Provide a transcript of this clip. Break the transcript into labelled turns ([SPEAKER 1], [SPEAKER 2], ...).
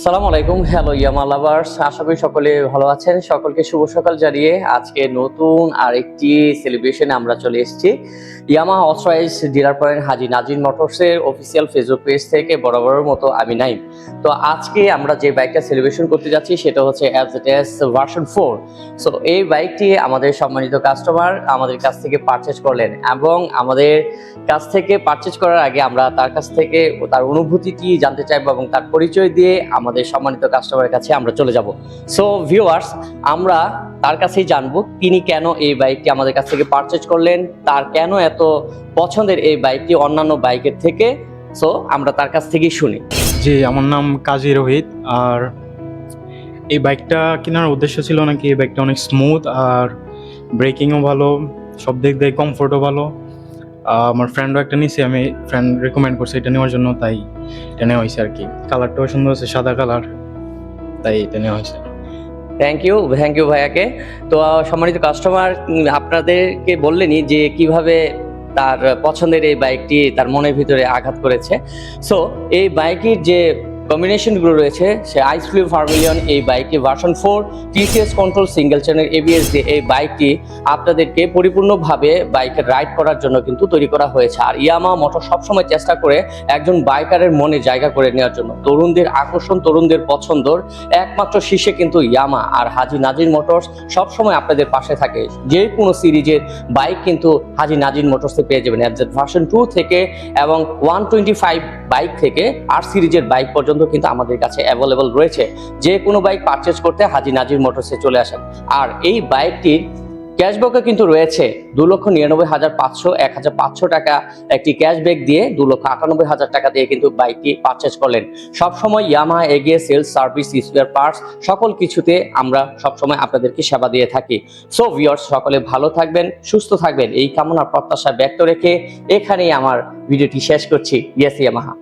[SPEAKER 1] সালাম আলাইকুম, হ্যালো ইয়ামা লাভার্স, আশা করি সকলে ভালো আছেন। সকলকে শুভ সকাল জানিয়ে আজকে নতুন আরেকটি সেলিব্রেশনে আমরা চলে এসেছি। Yamaha authorised dealer point Haji Nazir মোটরসের official Facebook page থেকে বরাবরের মতো আমি নাইম। তো আজকে আমরা যে বাইকটা সেলিব্রেশন করতে যাচ্ছি সেটা হচ্ছে এস ভার্সন ফোর সো এই বাইকটি আমাদের সম্মানিত কাস্টমার আমাদের কাছ থেকে পারচেজ করলেন এবং আমাদের কাছ থেকে পারচেজ করার আগে আমরা তার কাছ থেকে তার অনুভূতিটি জানতে চাইব এবং তার পরিচয় দিয়ে আমাদের সম্মানিত কাস্টমারের কাছে আমরা চলে যাব। সো ভিউয়ার্স আমরা তার কাছেই জানব তিনি কেন এই বাইকটি আমাদের কাছ থেকে পারচেজ করলেন, তার কেন এত পছন্দের এই বাইকটি অন্যান্য বাইকের থেকে? সো আমরা তার কাছ থেকেই শুনি।
[SPEAKER 2] জি, আমার নাম কাজী রোহিত, আর এই বাইকটা কেনার উদ্দেশ্য ছিল নাকি এই বাইকটা অনেক স্মুথ আর ব্রেকিংও ভালো, সব দিক দিয়ে কমফোর্টও ভালো। আমার ফ্রেন্ডও একটা নিয়েছি আমি ফ্রেন্ড রেকমেন্ড করছি এটা নেওয়ার জন্য, তাই এটা নেওয়া হয়েছে আর কি কালারটাও সুন্দর আছে, সাদা কালার তাই এটা নেওয়া হয়েছে।
[SPEAKER 1] থ্যাংক ইউ থ্যাংক ইউ ভাইয়াকে। তো সম্মানিত কাস্টমার আপনাদেরকে বললেনি যে কীভাবে তার পছন্দের এই বাইকটি তার মনের ভিতরে আঘাত করেছে। সো এই বাইকটির যে কম্বিনেশনগুলো রয়েছে, সে আইস ফ্লিউ ফার্মিলিয়ন এই বাইকে version four TCS control single channel ABS দিয়ে এই বাইকটি আপনাদেরকে পরিপূর্ণভাবে বাইকে রাইড করার জন্য কিন্তু তৈরি করা হয়েছে। আর ইয়ামা মোটর সবসময় চেষ্টা করে একজন বাইকারের মনে জায়গা করে নেওয়ার জন্য। তরুণদের আকর্ষণ, তরুণদের পছন্দর একমাত্র শীর্ষে কিন্তু ইয়ামা। আর হাজি নাজির মোটরস সবসময় আপনাদের পাশে থাকে। যে কোনো সিরিজের বাইক কিন্তু হাজি নাজির মোটরসে পেয়ে যাবেন। এফজেড ভার্সন টু থেকে এবং ওয়ান টোয়েন্টি ফাইভ বাইক থেকে আর সিরিজের বাইক পর্যন্ত কিন্তু আমাদের কাছে অ্যাভেলেবল রয়েছে। যে কোনো বাইক পারচেজ করতে হাজি নাজির মোটরসে চলে আসেন। আর এই বাইকটির ক্যাশব্যাকও কিন্তু রয়েছে দু লক্ষ নিরানব্বই হাজার পাঁচশো, এক হাজার পাঁচশো টাকা একটি ক্যাশব্যাক দিয়ে দু লক্ষ আটানব্বই হাজার টাকা দিয়ে কিন্তু বাইকটি পারচেজ করলেন। সবসময় ইয়ামা এগিয়ে সেলস সার্ভিস স্পেয়ার পার্টস সকল কিছুতে আমরা সবসময় আপনাদেরকে সেবা দিয়ে থাকি। সো ভিউয়ার্স সকলে ভালো থাকবেন, সুস্থ থাকবেন। এই কামনা প্রত্যাশা ব্যক্ত রেখে এখানেই আমার ভিডিওটি শেষ করছি। Yes Yamaha